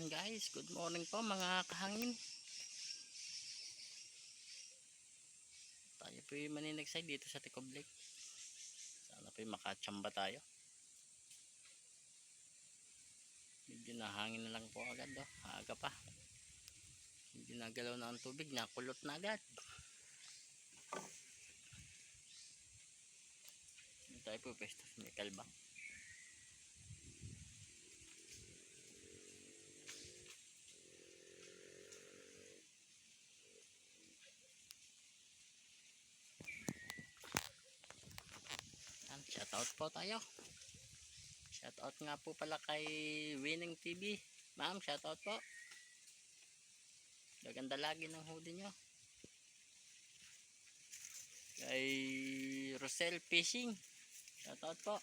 Yan guys, good morning po mga kahangin. Tayo po yung maninigsay dito sa Ticob Lake. Sana po yung makachamba tayo. Medyo nahangin na lang po agad do. Aga pa. Hindi nagalaw na ang tubig, nakulot na agad. Tayo po pwesto sa may. Yan, shoutout po tayo. Shoutout nga po pala kay Winning TV. Ma'am, shoutout po. Gaganda lagi ng hoodie nyo. Kay Rosel Fishing. Shoutout po.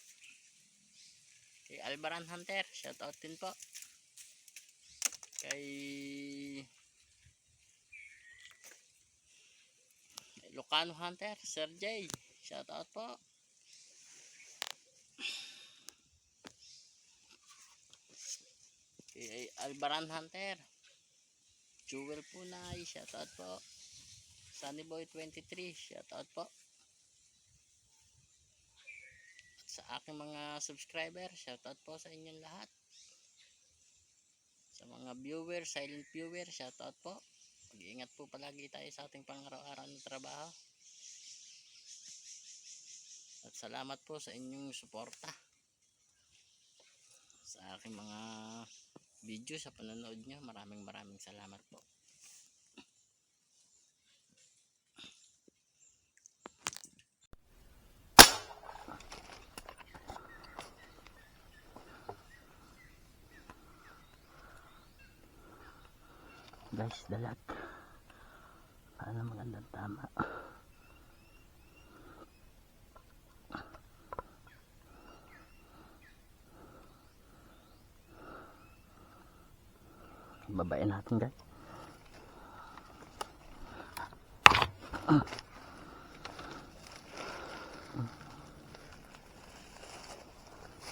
Kay Albaran Hunter. Shoutout din po. Kay Lucano Hunter. Sir J. Shoutout po. Kay Albaran Hunter. Jewel Punay shoutout po. Sunnyboy 23 shoutout po. At sa aking mga subscriber shoutout po sa inyong lahat. Sa mga viewer silent viewer shoutout po. Mag-iingat po palagi tayo sa ating pang-araw-araw na trabaho. At salamat po sa inyong suporta. Sa aking mga video sa panonood nyo. Maraming maraming salamat po. Guys, dalat. Paano magandang tama? Babain natin guys.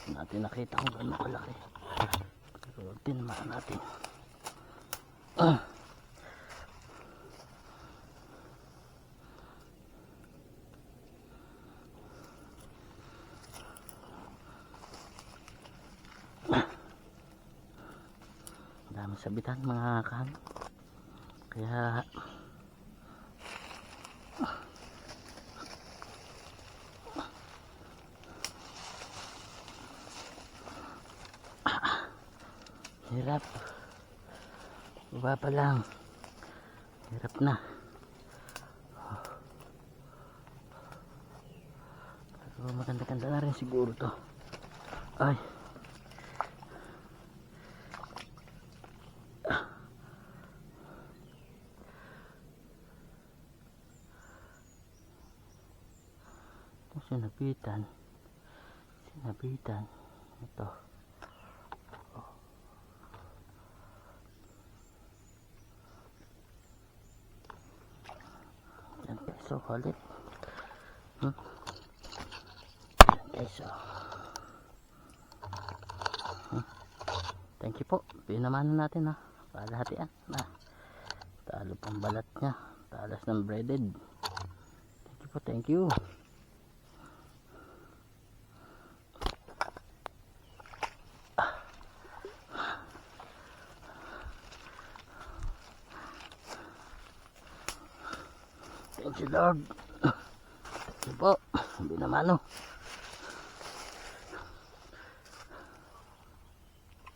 Natin nakita kung gano'n kalaki. Pero tinamaan natin. Ah. Sabitan mga kan kaya hirap. Baba pa lang. Hirap na. Pero maganda-ganda na rin siguro to. Ay Ito sinabitan. Sinabitan. Ito. Yan peso ulit. Hmm? Yan peso. Hmm? Thank you po. Pinamanan natin ha. Palahatian. Na. Talo pang balat niya. Talas ng breaded. Thank you po. Thank you. Thank you Lord. Thank you po. Hindi naman no.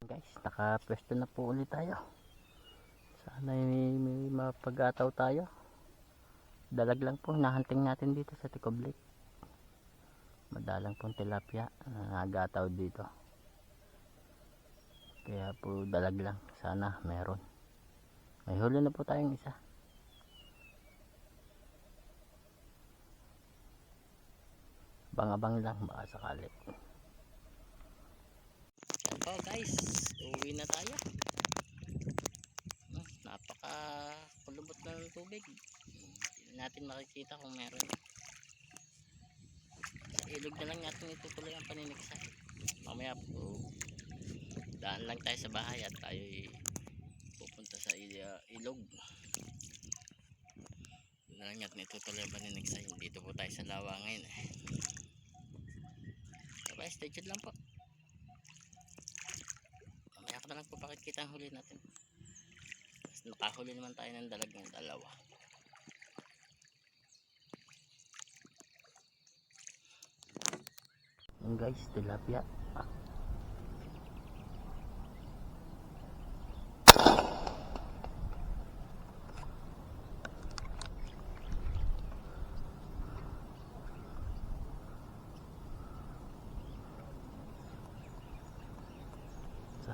Guys, nakapwesto na po ulit tayo. Sana may, may mapag-ataw tayo. Dalag lang po, nahanting natin dito sa Ticob Lake. Madalang pong tilapia na nagataw dito. Kaya po dalag lang. Sana meron. May huli na po tayong isa. pangabang lang baka sakali. So guys uwi na tayo. Ah, Napaka kulubot ng tubig. Hindi natin makikita kung meron. Sa ilog na lang natin itutuloy ang paninigsa. Mamaya po daan lang tayo sa bahay at tayo pupunta sa ilog. Na lang natin itutuloy ang paninigsa. Dito po tayo sa lawa ngayon eh. Stay tuned lang po. Mamaya ko na lang po pakikita ang huli natin. Tapos nakahuli naman tayo ng dalag ng dalawa. Yung guys, tilapia.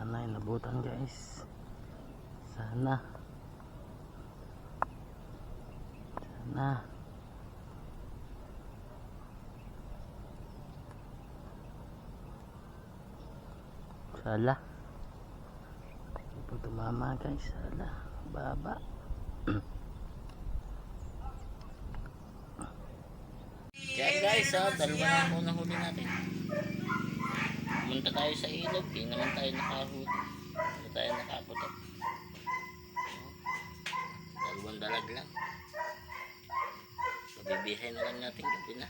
Sana ay nabutan guys. Sana. Sana. Sala. Hindi po tumama guys. Sala. Baba. Yan guys, oh, dalawa na po nahuli natin. Pumunta tayo sa ilog, di naman tayo nakahuli. Hindi tayo nakaputok. Dalawang dalag lang. Mabibihay na lang natin gabi na.